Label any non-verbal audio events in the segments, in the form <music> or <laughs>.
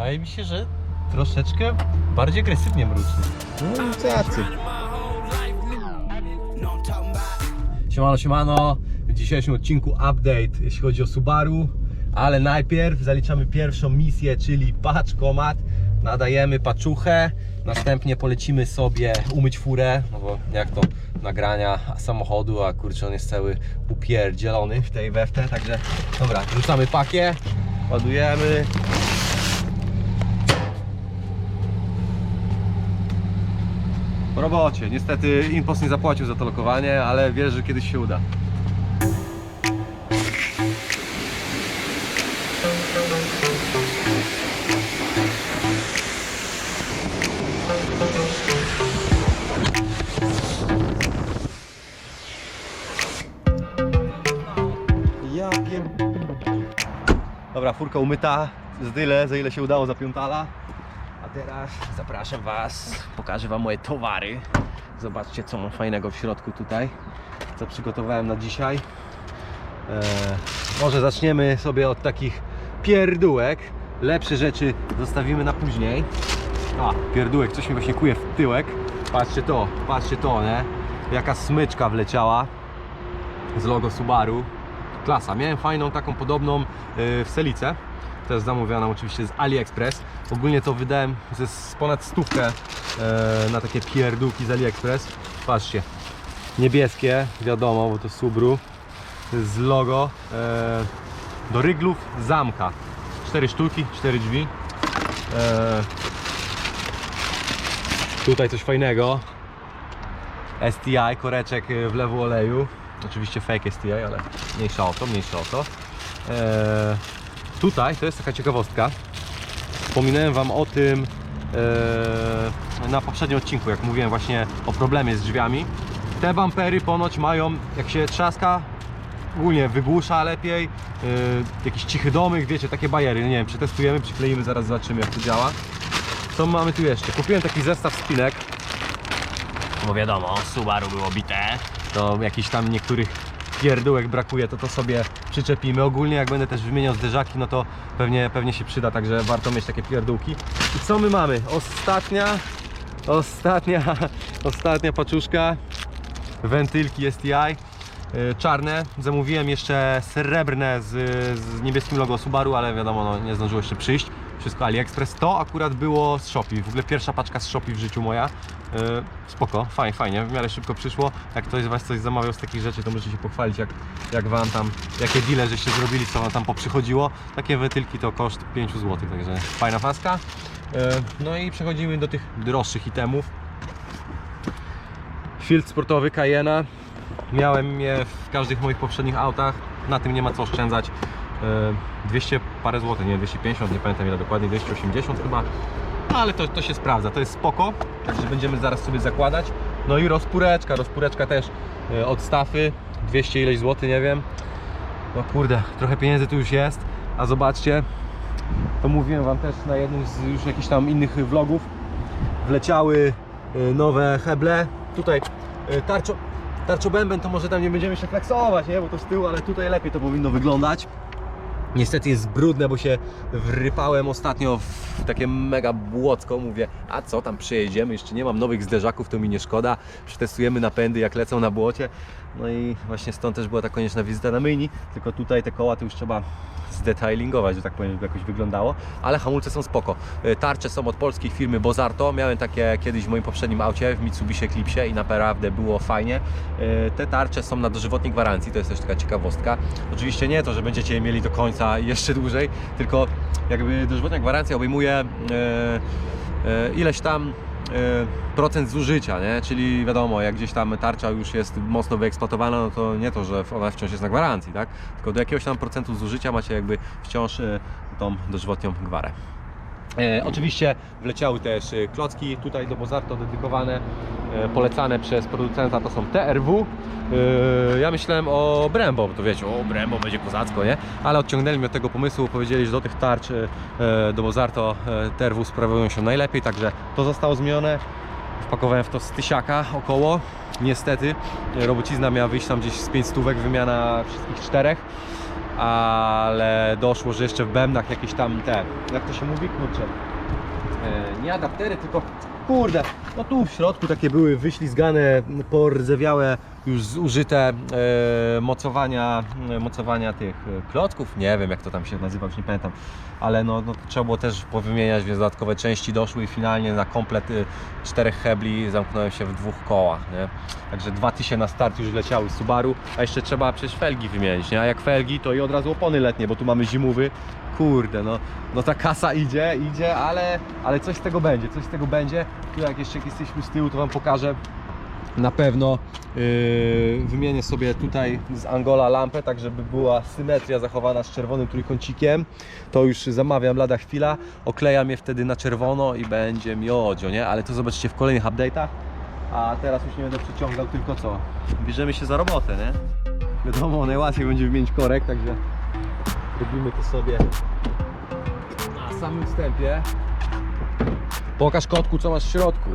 wydaje mi się, że troszeczkę bardziej agresywnie mruczy. No jacy. Siemano, siemano. W dzisiejszym odcinku update, jeśli chodzi o Subaru. Ale najpierw zaliczamy pierwszą misję, czyli paczkomat. Nadajemy paczuchę. Następnie polecimy sobie umyć furę, no bo jak to nagrania samochodu, a kurczę on jest cały upierdzielony w tej weftę, także dobra, rzucamy pakie, ładujemy. Robocie. Niestety Impost nie zapłacił za to lokowanie, ale wierzę, że kiedyś się uda. Ja. Dobra, furka umyta, z tyle, za ile się udało za piątala. A teraz zapraszam Was, pokażę Wam moje towary. Zobaczcie, co mam fajnego w środku tutaj, co przygotowałem na dzisiaj. Eee, może zaczniemy sobie od takich pierdółek. Lepsze rzeczy zostawimy na później. A, pierdółek, coś mi właśnie kuje w tyłek. Patrzcie to, patrzcie to, nie? Jaka smyczka wleciała z logo Subaru. Klasa. Miałem fajną, taką podobną yy, w Selice. Też zamówiona oczywiście z AliExpress. Ogólnie to wydałem ze ponad stówkę e, na takie pierdółki z AliExpress. Patrzcie, niebieskie, wiadomo, bo to Subaru z logo e, do ryglów zamka. Cztery sztuki, cztery drzwi. E, tutaj coś fajnego. STI, koreczek w lewo oleju. Oczywiście fake STI, ale mniejsza o to, mniejsza o to. E, tutaj to jest taka ciekawostka. Wspominałem Wam o tym e, na poprzednim odcinku, jak mówiłem właśnie o problemie z drzwiami. Te bampery ponoć mają, jak się trzaska, ogólnie wygłusza lepiej, e, jakiś cichy domek, wiecie, takie bajery. Nie wiem, przetestujemy, przykleimy, zaraz zobaczymy jak to działa. Co mamy tu jeszcze? Kupiłem taki zestaw spinek, bo wiadomo, Subaru było bite, to jakiś tam niektórych pierdółek brakuje, to to sobie przyczepimy. Ogólnie jak będę też wymieniał zderzaki, no to pewnie, pewnie się przyda, także warto mieć takie pierdółki. I co my mamy? Ostatnia, ostatnia, <laughs> ostatnia paczuszka, wentylki STI. y, Czarne, zamówiłem jeszcze srebrne z, z niebieskim logo Subaru, ale wiadomo, no, nie zdążyło jeszcze przyjść. Wszystko AliExpress. To akurat było z Shopee, w ogóle pierwsza paczka z Shopee w życiu moja. Yy, spoko, fajnie, fajnie, w miarę szybko przyszło. Jak ktoś z Was coś zamawiał z takich rzeczy, to możecie się pochwalić, jak, jak Wam tam, jakie deale żeście zrobili, co Wam tam poprzychodziło. Takie wentylki to koszt 5 zł, także fajna paska. Yy, no i przechodzimy do tych droższych itemów. Field sportowy Cayena. Miałem je w każdych moich poprzednich autach. Na tym nie ma co oszczędzać. E, 200 parę złotych, nie 250, nie pamiętam ile dokładnie, 280 chyba. Ale to, to się sprawdza, to jest spoko. Także będziemy zaraz sobie zakładać. No i rozpóreczka, rozpóreczka też e, od stafy. 200 ileś złotych, nie wiem. No kurde, trochę pieniędzy tu już jest. A zobaczcie, to mówiłem Wam też na jednym z już jakichś tam innych vlogów. Wleciały e, nowe heble. Tutaj e, tarczo, tarczobęben to może tam nie będziemy się flexować, nie? bo to z tyłu, ale tutaj lepiej to powinno wyglądać. Niestety jest brudne, bo się wrypałem ostatnio w takie mega błocko. Mówię, a co tam przejedziemy? Jeszcze nie mam nowych zderzaków, to mi nie szkoda. Przetestujemy napędy, jak lecą na błocie. No i właśnie stąd też była ta konieczna wizyta na myjni. Tylko tutaj te koła to już trzeba zdetailingować, że tak powiem, żeby jakoś wyglądało. Ale hamulce są spoko. Y, Tarcze są od polskiej firmy Bozarto. Miałem takie kiedyś w moim poprzednim aucie, w Mitsubishi Eclipse i naprawdę było fajnie. Y, Te tarcze są na dożywotniej gwarancji, to jest też taka ciekawostka. Oczywiście nie to, że będziecie je mieli do końca jeszcze dłużej, tylko jakby dożywotnia gwarancja obejmuje e, ileś tam procent zużycia, nie? Czyli wiadomo, jak gdzieś tam tarcza już jest mocno wyeksploatowana, no to nie to, że ona wciąż jest na gwarancji, tak? Tylko do jakiegoś tam procentu zużycia macie jakby wciąż e, tą dożywotnią gwarę. E, oczywiście wleciały też e, klocki tutaj do Bozarto dedykowane, e, polecane przez producenta, to są TRW. E, ja myślałem o Brembo, bo to wiecie, o Brembo będzie kozacko, nie? Ale odciągnęli mnie od tego pomysłu, powiedzieli, że do tych tarcz e, e, do Bozarto e, TRW sprawują się najlepiej, także to zostało zmienione. Wpakowałem w to z tysiaka około. Niestety robocizna miała wyjść tam gdzieś z 5 stówek, wymiana wszystkich czterech ale doszło, że jeszcze w bębnach jakieś tam te, jak to się mówi, kurczę, e, nie adaptery, tylko kurde, no tu w środku takie były wyślizgane, porzewiałe, już zużyte e, mocowania, mocowania tych e, klocków, nie wiem jak to tam się nazywa, już nie pamiętam, ale no, no trzeba było też powymieniać, więc dodatkowe części doszły i finalnie na komplet y, czterech hebli zamknąłem się w dwóch kołach, nie? Także 2000 na start już leciały z Subaru, a jeszcze trzeba przecież felgi wymienić, nie? A jak felgi, to i od razu opony letnie, bo tu mamy zimowy. Kurde, no, no ta kasa idzie, idzie, ale, ale coś z tego będzie, coś z tego będzie. Tu jak jeszcze jesteśmy z tyłu, to Wam pokażę. Na pewno yy, wymienię sobie tutaj z Angola lampę, tak żeby była symetria zachowana z czerwonym trójkącikiem. To już zamawiam lada chwila, oklejam je wtedy na czerwono i będzie miodzio, nie? Ale to zobaczycie w kolejnych update'ach. A teraz już nie będę przyciągał, tylko co? Bierzemy się za robotę, nie? Wiadomo, najłatwiej będzie wymienić korek, także robimy to sobie na samym wstępie. Pokaż kotku, co masz w środku.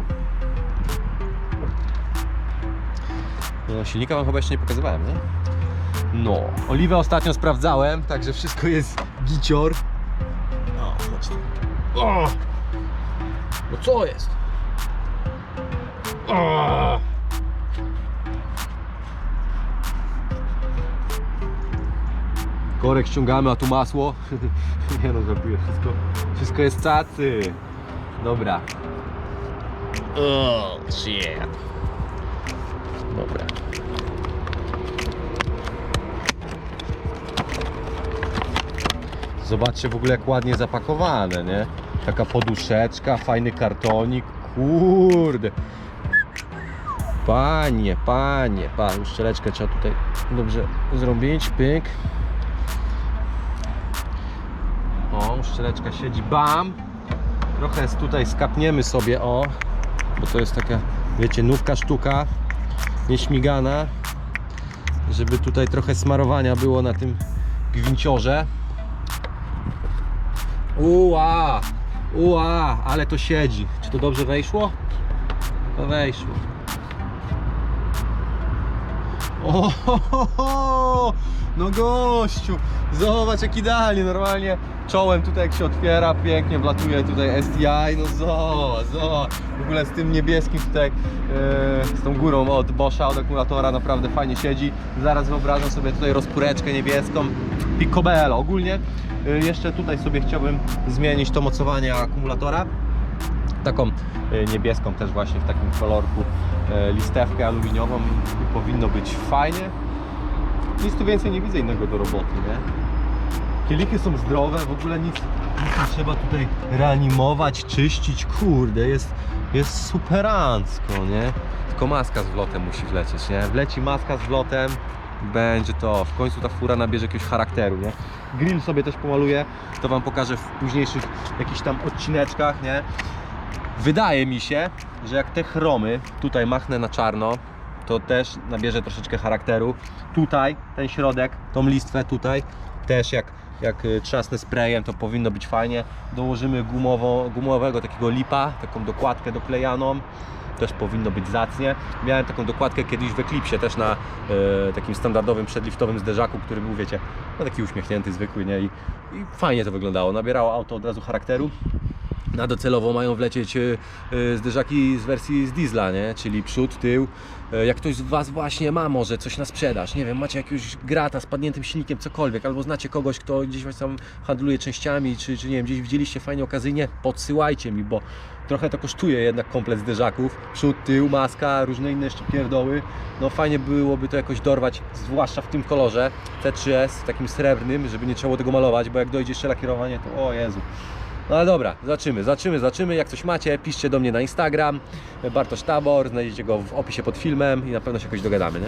No, silnika wam chyba jeszcze nie pokazywałem, nie? No, oliwę ostatnio sprawdzałem, także wszystko jest gicior. No, chodź tu. O! No co jest? O! Korek ściągamy, a tu masło. <laughs> nie no, żartuję, wszystko, wszystko jest cacy. Dobra. Oh, shit. Dobra. Zobaczcie w ogóle jak ładnie zapakowane, nie? Taka poduszeczka, fajny kartonik, kurde. Panie, panie, pan, uszczeleczkę trzeba tutaj dobrze zrobić, pyk. O, uszczeleczka siedzi, bam. Trochę tutaj skapniemy sobie, o, bo to jest taka, wiecie, nówka sztuka, nieśmigana, żeby tutaj trochę smarowania było na tym gwinciorze. Uła, uła, ale to siedzi. Czy to dobrze wejszło? To wejszło. O, no gościu, zobacz jak idealnie, normalnie czołem tutaj jak się otwiera, pięknie wlatuje tutaj STI, no zobacz, zobacz, w ogóle z tym niebieskim tutaj, e, z tą górą od Boscha, od akumulatora naprawdę fajnie siedzi, zaraz wyobrażam sobie tutaj rozpóreczkę niebieską, picobello, ogólnie e, jeszcze tutaj sobie chciałbym zmienić to mocowanie akumulatora, taką e, niebieską też właśnie w takim kolorku e, listewkę aluminiową i powinno być fajnie. Nic tu więcej nie widzę innego do roboty, nie? Kielichy są zdrowe, w ogóle nic, nic nie trzeba tutaj reanimować, czyścić, kurde, jest, jest superancko, nie? Tylko maska z wlotem musi wlecieć, nie? Wleci maska z wlotem, będzie to, w końcu ta fura nabierze jakiegoś charakteru, nie? Grill sobie też pomaluję, to Wam pokażę w późniejszych jakichś tam odcineczkach, nie? Wydaje mi się, że jak te chromy tutaj machnę na czarno, to też nabierze troszeczkę charakteru. Tutaj ten środek, tą listwę tutaj też jak, jak y, trzasnę sprayem to powinno być fajnie. Dołożymy gumowo, gumowego takiego lipa, taką dokładkę doklejaną. Też powinno być zacnie. Miałem taką dokładkę kiedyś w Eclipsie, też na e, takim standardowym przedliftowym zderzaku, który był, wiecie, no taki uśmiechnięty, zwykły, nie? I, I fajnie to wyglądało. Nabierało auto od razu charakteru. Na docelowo mają wlecieć y, y, zderzaki z wersji z diesla, nie? czyli przód, tył. Y, Jak ktoś z Was właśnie ma może coś na sprzedaż, nie wiem, macie jakiegoś grata z padniętym silnikiem, cokolwiek, albo znacie kogoś, kto gdzieś was tam handluje częściami, czy, czy nie wiem, gdzieś widzieliście fajnie okazyjnie, podsyłajcie mi, bo trochę to kosztuje jednak komplet zderzaków. Przód, tył, maska, różne inne jeszcze pierdoły. No fajnie byłoby to jakoś dorwać, zwłaszcza w tym kolorze T3S, takim srebrnym, żeby nie trzeba było tego malować, bo jak dojdzie jeszcze lakierowanie, to o Jezu. No ale dobra, zaczymy, zaczymy, zaczymy. Jak coś macie, piszcie do mnie na Instagram. Bartosz Tabor, znajdziecie go w opisie pod filmem i na pewno się jakoś dogadamy, nie?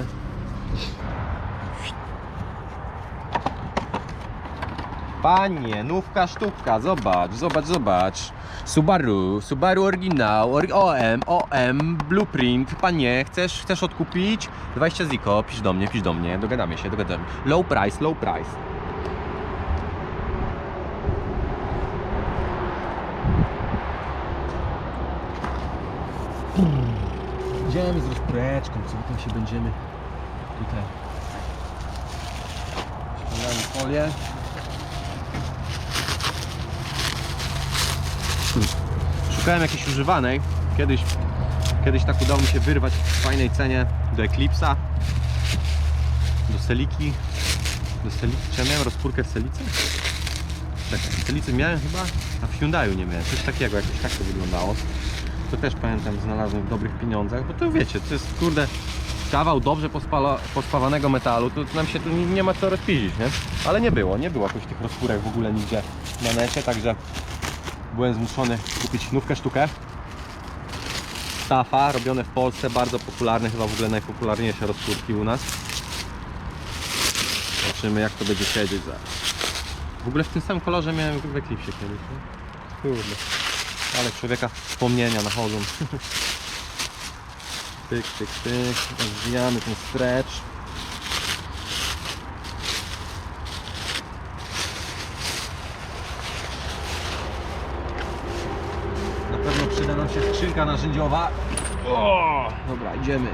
Panie, nówka sztuka, zobacz, zobacz, zobacz. Subaru, Subaru oryginał, ory- OM, OM, blueprint. Panie, chcesz, chcesz odkupić? 20 ziko, pisz do mnie, pisz do mnie, dogadamy się, dogadamy. Low price, low price. Idziemy z rozpreczką, co tam się będziemy tutaj Ściągamy folię. Szukałem jakiejś używanej. Kiedyś, kiedyś tak udało mi się wyrwać w fajnej cenie do Eclipse'a, do Seliki. Do Seliki. Czy ja miałem rozpórkę w Selice? Tak, w Selicy miałem chyba, a w Hyundai'u nie miałem. Coś takiego, jakoś tak to wyglądało. To też pamiętam, znalazłem w dobrych pieniądzach, bo to wiecie, to jest kurde kawał dobrze pospala, pospawanego metalu, to nam się tu nie nie ma co rozpiździć, nie? Ale nie było, nie było jakoś tych rozpórek w ogóle nigdzie na necie, także byłem zmuszony kupić nówkę sztukę. Stafa, robione w Polsce, bardzo popularne, chyba w ogóle najpopularniejsze rozpórki u nas. Zobaczymy jak to będzie siedzieć. W ogóle w tym samym kolorze miałem w Eclipsie kiedyś. Nie? Kurde. Ale człowieka wspomnienia nachodzą. <laughs> Pyk, pyk, pyk. Rozwijamy ten stretch. Na pewno przyda nam się skrzynka narzędziowa. O, dobra, idziemy.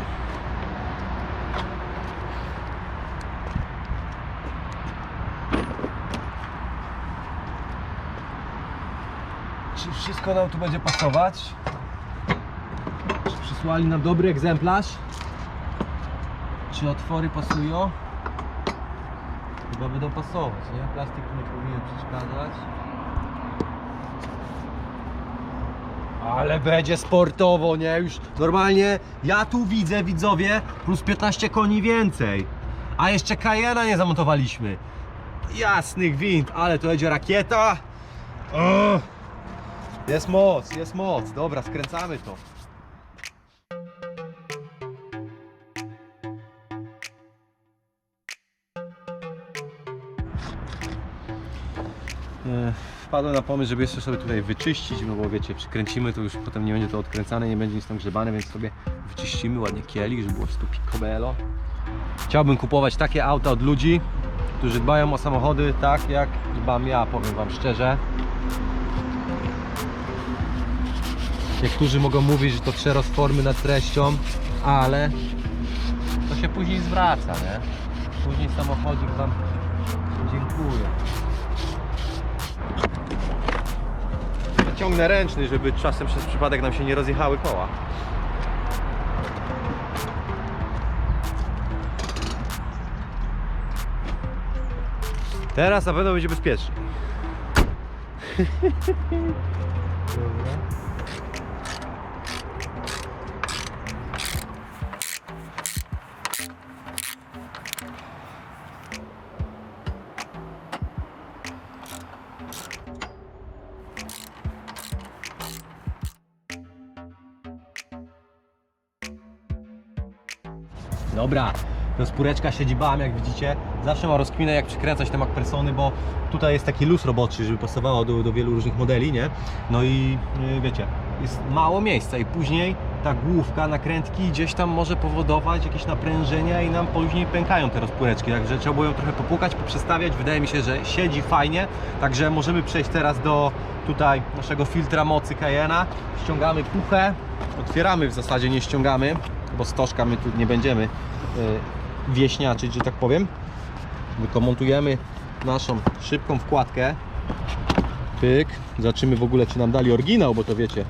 Czy wszystko nam tu będzie pasować? Czy przysłali nam dobry egzemplarz? Czy otwory pasują? Chyba będą pasować, nie? Plastik tu nie powinien przeszkadzać. Ale będzie sportowo, nie? Już normalnie ja tu widzę, widzowie, plus 15 koni więcej. A jeszcze Cayena nie zamontowaliśmy. Jasnych wind, ale to będzie rakieta. O! Jest moc, jest moc. Dobra, skręcamy to. E, Wpadłem na pomysł, żeby jeszcze sobie tutaj wyczyścić, no bo wiecie, przykręcimy to już potem nie będzie to odkręcane, nie będzie nic tam grzebane, więc sobie wyczyścimy ładnie kielich, żeby było 100 picobello. Chciałbym kupować takie auta od ludzi, którzy dbają o samochody tak jak dbam ja, powiem wam szczerze. Niektórzy mogą mówić, że to przerost formy nad treścią, ale to się później zwraca, nie? Później samochodzik wam dziękuję. Ciągnę ręczny, żeby czasem przez przypadek nam się nie rozjechały koła. Teraz na pewno będzie bezpiecznie. <laughs> Dobra, rozpóreczka siedzi bam, jak widzicie. Zawsze ma rozkminę, jak przykręcać te MacPersony, bo tutaj jest taki luz roboczy, żeby pasowało do, do wielu różnych modeli, nie? No i yy, wiecie, jest mało miejsca i później ta główka nakrętki gdzieś tam może powodować jakieś naprężenia i nam później pękają te rozpóreczki, także trzeba było ją trochę popukać, poprzestawiać. Wydaje mi się, że siedzi fajnie, także możemy przejść teraz do tutaj naszego filtra mocy Cayena. Ściągamy puchę, otwieramy w zasadzie, nie ściągamy, bo stożka my tu nie będziemy yy, wieśniaczyć, że tak powiem. Tylko montujemy naszą szybką wkładkę. Pyk. Zobaczymy w ogóle, czy nam dali oryginał, bo to wiecie,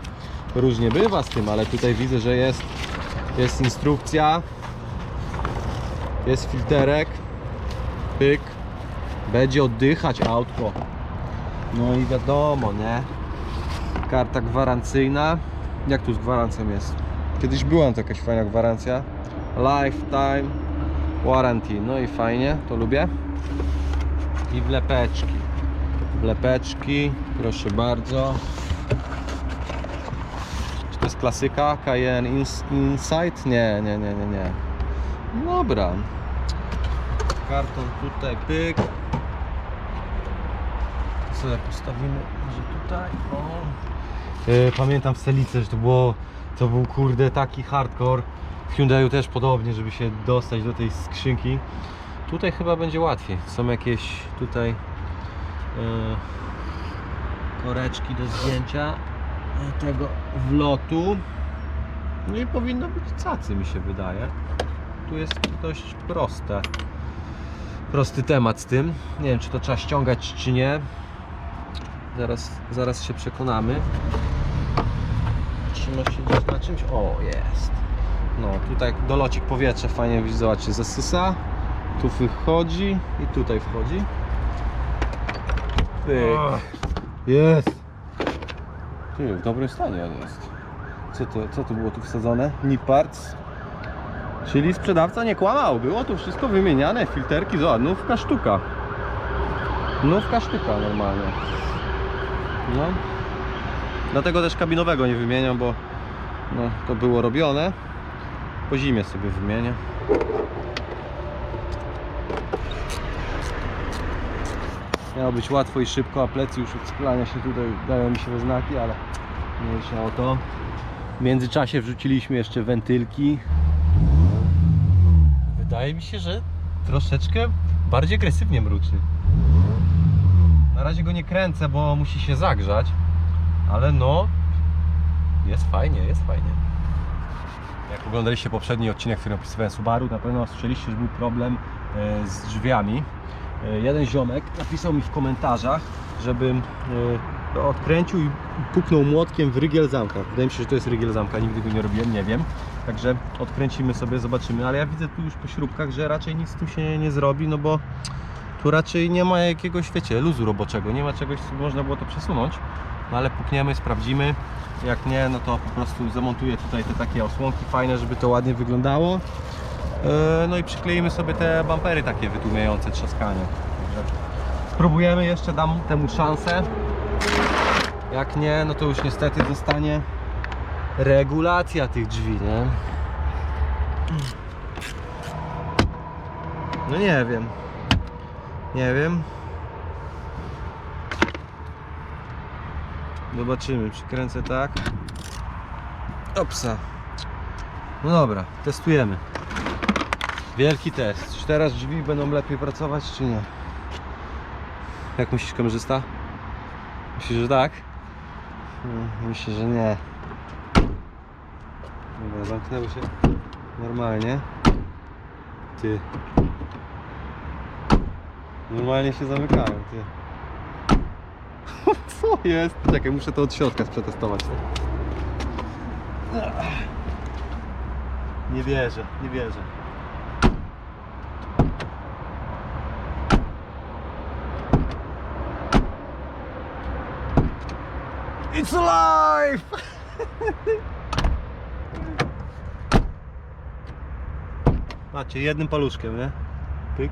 różnie bywa z tym, ale tutaj widzę, że jest, jest instrukcja, jest filterek, pyk, będzie oddychać autko. No i wiadomo, nie? Karta gwarancyjna. Jak tu z gwarancją jest? Kiedyś była to jakaś fajna gwarancja. Lifetime warranty. No i fajnie, to lubię. I wlepeczki. Wlepeczki, proszę bardzo. Czy to jest klasyka? Cayenne Ins Insight? Nie, nie, nie, nie, nie. Dobra. Karton tutaj, pyk. Co postawimy? Może tutaj? O. Yy, pamiętam w Selice, że to było, to był kurde taki hardcore. W Hyundaiu też podobnie, żeby się dostać do tej skrzynki. Tutaj chyba będzie łatwiej. Są jakieś tutaj yy, koreczki do zdjęcia yy, tego wlotu. No i powinno być cacy mi się wydaje. Tu jest dość proste. prosty temat z tym. Nie wiem, czy to trzeba ściągać, czy nie. Zaraz, zaraz się przekonamy. Trzyma się gdzieś na czymś. O, jest. No, tutaj dolocik powietrza fajnie zobaczcie, zasysa. Tu wychodzi i tutaj wchodzi. Pyk. Jest. Ty, w dobrym stanie jest. Co to, co to było tu wsadzone? Nip parts. Czyli sprzedawca nie kłamał. Było tu wszystko wymieniane. Filterki, zobacz, nówka sztuka. Nówka sztuka normalnie. No. Dlatego też kabinowego nie wymieniam, bo no, to było robione. Po zimie sobie wymienię. Miało być łatwo i szybko, a plecy już od sklania się tutaj dają mi się we znaki, ale mniejsza o to. W międzyczasie wrzuciliśmy jeszcze wentylki. Wydaje mi się, że troszeczkę bardziej agresywnie mruczy. Na razie go nie kręcę, bo musi się zagrzać, ale no jest fajnie, jest fajnie. Jak oglądaliście poprzedni odcinek, w którym opisywałem Subaru, na pewno słyszeliście, że był problem e, z drzwiami. E, Jeden ziomek napisał mi w komentarzach, żebym e, to odkręcił i puknął młotkiem w rygiel zamka. Wydaje mi się, że to jest rygiel zamka, nigdy go nie robiłem, nie wiem. Także odkręcimy sobie, zobaczymy, ale ja widzę tu już po śrubkach, że raczej nic tu się nie zrobi, no bo tu raczej nie ma jakiegoś, wiecie, luzu roboczego, nie ma czegoś, co można było to przesunąć. No ale pukniemy, sprawdzimy. Jak nie, no to po prostu zamontuję tutaj te takie osłonki fajne, żeby to ładnie wyglądało. E, No i przykleimy sobie te bampery takie wytłumiające trzaskanie. Spróbujemy jeszcze, dam temu szansę. Jak nie, no to już niestety zostanie regulacja tych drzwi, nie? No nie wiem. Nie wiem. Zobaczymy, przykręcę tak. Opsa. No dobra, testujemy. Wielki test. Czy teraz drzwi będą lepiej pracować, czy nie? Jak myślisz, kamerzysta? Myślisz, że tak? Hmm, Myślę, że nie. Dobra, zamknęły się normalnie. Ty. Normalnie się zamykają, ty. <laughs> Co jest? Czekaj, muszę to od środka przetestować. Nie wierzę, nie wierzę. It's alive! <laughs> Macie jednym paluszkiem, nie? Pyk.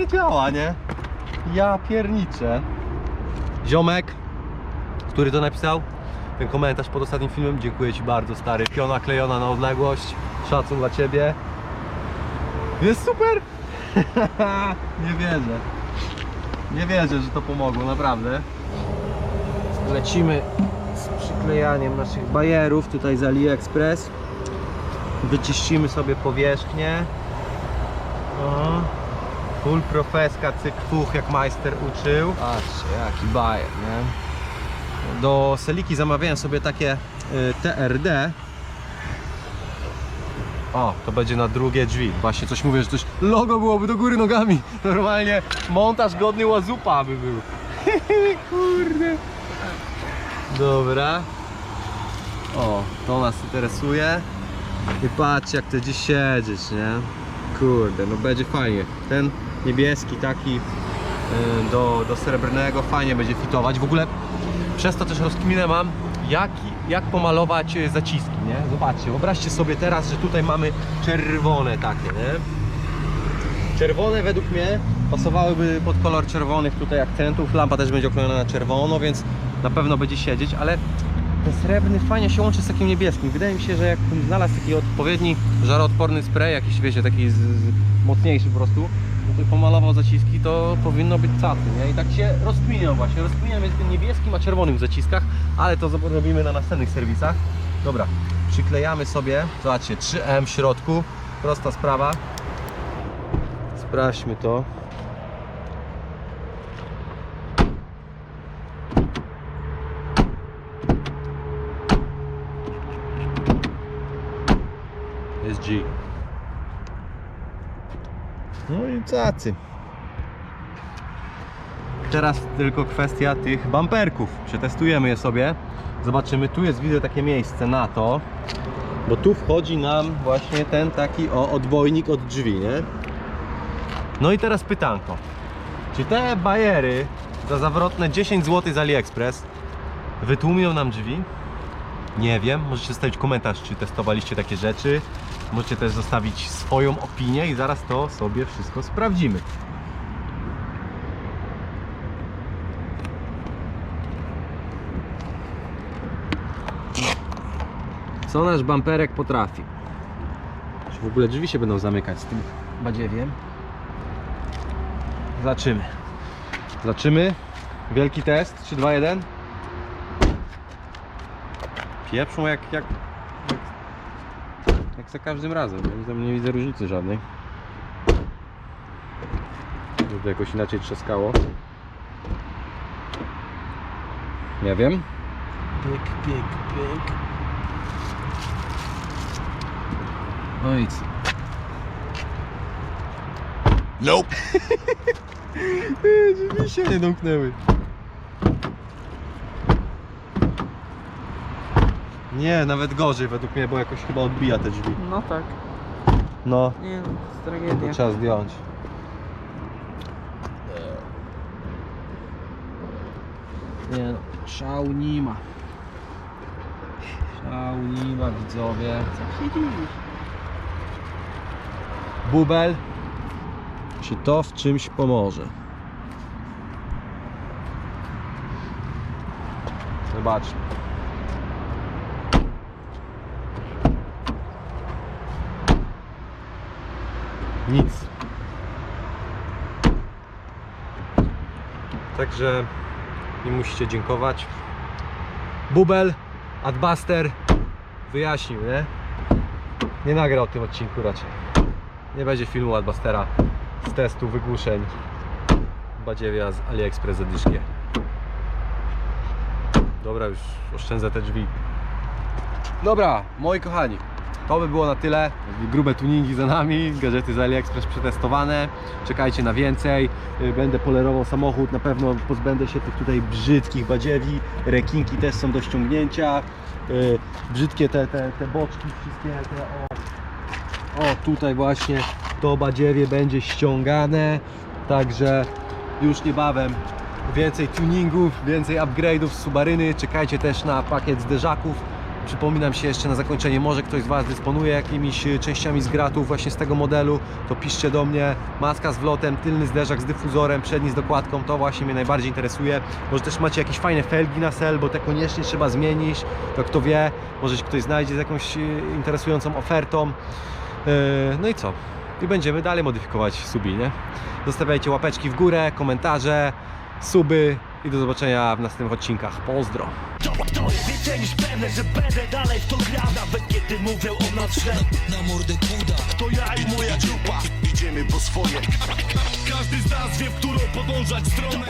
Normalnie działa, nie? Ja pierniczę. Ziomek, który to napisał, ten komentarz pod ostatnim filmem, dziękuję Ci bardzo stary. Piona klejona na odległość, szacun dla Ciebie. Jest super! <laughs> Nie wierzę. Nie wierzę, że to pomogło, naprawdę. Lecimy z przyklejaniem naszych bajerów tutaj z AliExpress. Wyczyścimy sobie powierzchnię. Full profeska, cyk fuch, jak majster uczył. Patrzcie, jaki bajer, nie? Do Seliki zamawiałem sobie takie y, TRD. O, to będzie na drugie drzwi. Właśnie coś mówię, że coś logo byłoby do góry nogami. <laughs> Normalnie montaż godny łazupa by był. <laughs> Kurde. Dobra. O, to nas interesuje. I patrzcie jak to dziś siedzieć, nie? Kurde, no będzie fajnie. Ten niebieski taki y, do, do srebrnego fajnie będzie fitować. W ogóle przez to też rozkminę mam, jak, jak pomalować y, zaciski, nie? Zobaczcie, wyobraźcie sobie teraz, że tutaj mamy czerwone takie, nie? Czerwone według mnie pasowałyby pod kolor czerwonych tutaj akcentów. Lampa też będzie oklejona na czerwono, więc na pewno będzie siedzieć, ale ten srebrny fajnie się łączy z takim niebieskim. Wydaje mi się, że jakbym znalazł taki odpowiedni żaroodporny spray, jakiś wiecie, taki z, z, mocniejszy po prostu, pomalował zaciski, to powinno być cacy, nie? I tak się rozkminiam właśnie, rozkminiam między tym niebieskim a czerwonym w zaciskach, ale to robimy na następnych serwisach. Dobra, przyklejamy sobie, zobaczcie, 3M w środku, prosta sprawa. Sprawdźmy to. Jest G. No i cacy. Teraz tylko kwestia tych bumperków. Przetestujemy je sobie. Zobaczymy, tu jest widzę takie miejsce na to. Bo tu wchodzi nam właśnie ten taki o odbojnik od drzwi, nie? No i teraz pytanko. Czy te bajery za zawrotne 10 zł z AliExpress wytłumią nam drzwi? Nie wiem, możecie zostawić komentarz, czy testowaliście takie rzeczy. Możecie też zostawić swoją opinię i zaraz to sobie wszystko sprawdzimy. Co nasz bamperek potrafi? Czy w ogóle drzwi się będą zamykać z tym badziewiem? Zobaczymy. Zobaczymy. Wielki test. 3, 2, 1. Pieprzą jak, jak, jak, za każdym razem. Ja tam nie widzę różnicy żadnej. Żeby jakoś inaczej trzaskało. Nie wiem. Pyk, pyk, pyk. No i co? Nope. <laughs> Drzwi się nie domknęły. Nie, nawet gorzej według mnie, bo jakoś chyba odbija te drzwi. No tak. No, Nie no, to jest to tragedia. trzeba zdjąć. Nie no, szału nie ma. Szału nie ma, widzowie. Co się dziwisz? Bubel, czy to w czymś pomoże? Zobaczmy. Nic. Także nie musicie dziękować. Bubel, Adbuster wyjaśnił, nie? Nie nagrał tym odcinku raczej. Nie będzie filmu Adbustera z testu wygłuszeń badziewia z AliExpress zadyszkie. Dobra, już oszczędzę te drzwi. Dobra, moi kochani, to by było na tyle. Grube tuningi za nami, gadżety z AliExpress przetestowane. Czekajcie na więcej. Y, Będę polerował samochód, na pewno pozbędę się tych tutaj brzydkich badziewi. Rekinki też są do ściągnięcia. Y, Brzydkie te, te, te boczki, wszystkie te o, o tutaj właśnie to badziewie będzie ściągane. Także już niebawem więcej tuningów, więcej upgrade'ów z Subaryny. Czekajcie też na pakiet zderzaków. Przypominam się jeszcze na zakończenie, może ktoś z Was dysponuje jakimiś y, częściami z gratów właśnie z tego modelu, to piszcie do mnie. Maska z wlotem, tylny zderzak z dyfuzorem, przedni z dokładką, to właśnie mnie najbardziej interesuje. Może też macie jakieś fajne felgi na sel, bo te koniecznie trzeba zmienić. To kto wie, może się ktoś znajdzie z jakąś y, interesującą ofertą. Yy, No i co? I będziemy dalej modyfikować subi, nie? Zostawiajcie łapeczki w górę, komentarze, suby i do zobaczenia w następnych odcinkach. Pozdro! To, to jest więcej niż pewne, że będę dalej w to grał. Nawet kiedy mówią o nas źle na mordę kuda. To ja i moja grupa Idziemy po swoje. Każdy z nas wie, w którą podążać stronę